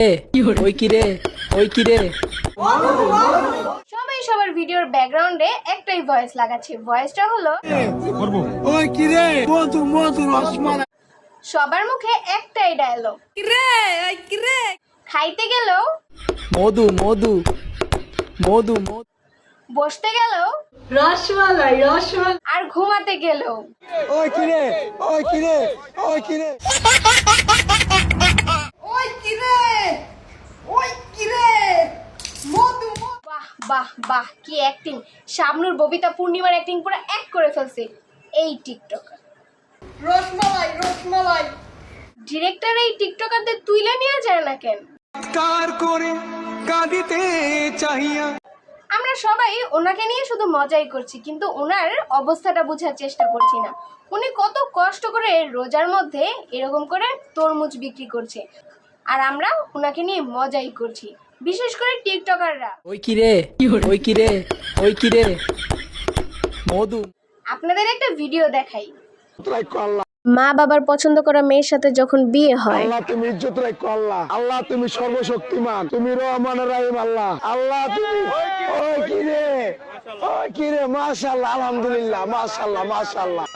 ওই কি রে? ওই কি রে? সবাই সবার ভিডিওর ব্যাকগ্রাউন্ডে একটাই ভয়েস লাগাচ্ছে। ভয়েসটা হলো ওই কি রে? মধু মধু রসমালাই। সবার মুখে একটাই ডায়লগ খাইতে গেলেও মধু মধু মধু মধু। বসতে গেল রসমালাই রসমালাই। আর ঘুমাতে ওই কি রে? ওই কি রে? ওই কি রে? বাহ বাহ বাহ কি অ্যাক্টিং শাবনুর ববিতা পূর্ণিমার অ্যাক্টিং পুরো এক করে ফেলছে এই টিকটকার। রসমালাই রসমালাই। ডিরেক্টর এই টিকটকারদের তুইলে নিয়ে যায় না কেন? কার করে কাঁদিতে চাহিয়া। আমরা সবাই ওনাকে নিয়ে শুধু মজাই করছি কিন্তু ওনার অবস্থাটা বোঝার চেষ্টা করছি না। উনি কত কষ্ট করে রোজার মধ্যে এরকম করে তরমুজ বিক্রি করছে। আর আমরা ওনাকে নিয়ে মজাই করছি বিশেষ করে টিকটকাররা। ওই কি রে? ওই কি রে? ওই কি রে? মধু। আপনাদের একটা ভিডিও দেখাই। মা বাবার পছন্দ করা মেয়ের সাথে যখন বিয়ে হয় আল্লাহ তুমি ইজ্জত রাখো আল্লাহ আল্লাহ তুমি সর্বশক্তিমান। তুমি রহমান রাহিম আল্লাহ। আল্লাহ তুমি ওই কি রে? ওই কি রে? মাশাআল্লাহ আলহামদুলিল্লাহ মাশাআল্লাহ মাশাআল্লাহ।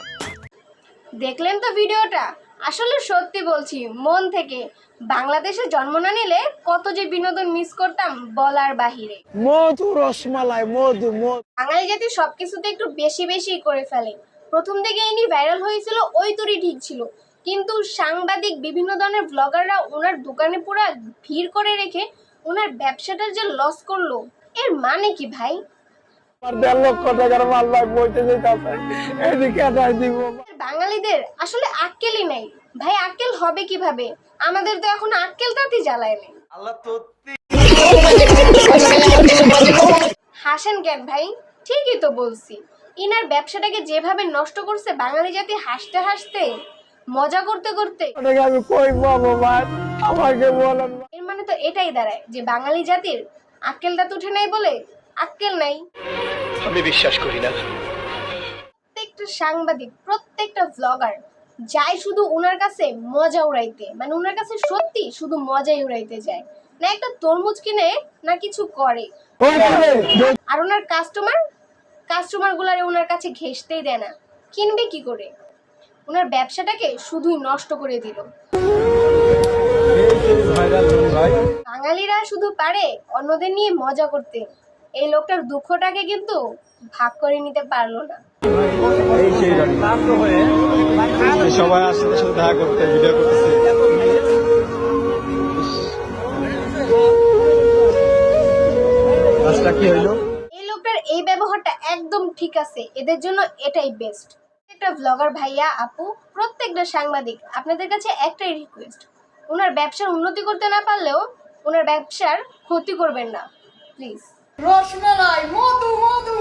দেখলেন তো ভিডিওটা? আসলে সত্যি বলছি মন থেকে বাংলাদেশে জন্ম না নিলে কত যে বিনোদন মিস করতাম বলার বাহিরে। মধু রসমালাই মধু মধু। বাঙালি জাতি সবকিছুতে একটু বেশি বেশি করে ফেলে। প্রথম দিকে ইনি ভাইরাল হয়েছিল ওই তোরই ঠিক ছিল। কিন্তু সাংবাদিক বিভিন্ন ধরনের ব্লগাররা ওনার দোকানে পুরো ভিড় করে রেখে ওনার ব্যবসাটার যে লস করল এর মানে কি ভাই? দেড় লক্ষ টাকার মাল ভাই বইতে যেতেছে এদিকে এটাই দিব। বাঙালিদের আসলে আক্কেলই নেই। ভাই আক্কেল হবে কীভাবে? আমাদের তো এখন আক্কেল তাঁতি জ্বালায় নেই। হাসেন কেন ভাই? ঠিকই তো বলছি। ইনার ব্যবসাটাকে যেভাবে নষ্ট করছে বাঙালি জাতি হাসতে হাসতে মজা করতে করতে আমি কই পাবো ভাই? আমাকে বলেন এর মানে তো এটাই দাঁড়ায় যে বাঙালি জাতির আক্কেল তো উঠে নাই বলে আক্কেল নাই। আমি বিশ্বাস করি না। প্রত্যেকটা সাংবাদিক, প্রত্যেকটা ব্লগার যায় শুধু ওনার কাছে মজা উড়াইতে। মানে ওনার কাছে সত্যি শুধু মজাই উড়াইতে যায়। না একটা তরমুজ কিনে, না কিছু করে। আর ওনার কাস্টমার কাস্টমার গুলারে ওনার কাছে ঘেসতেই দেয় না। কিনবে কি করে? ওনার ব্যবসাটাকে শুধুই নষ্ট করে দিল। বাঙালিরা শুধু পারে অন্যদের নিয়ে মজা করতে। এই লোকটার দুঃখটাকে কিন্তু ভাগ করে নিতে পারল না। এই সেই গাড়ি যে সবাই আসছে দেখা করতে ভিডিও করতেছে। কি হইল? এই লোকটার এই ব্যবহারটা একদম ঠিক আছে এদের জন্য এটাই বেস্ট একটা ব্লগার ভাইয়া আপু প্রত্যেকটা সাংবাদিক আপনাদের কাছে একটাই রিকোয়েস্ট ওনার ব্যবসার উন্নতি করতে না পারলেও ওনার ব্যবসার ক্ষতি করবেন না প্লিজ রসমালাই মধু মধু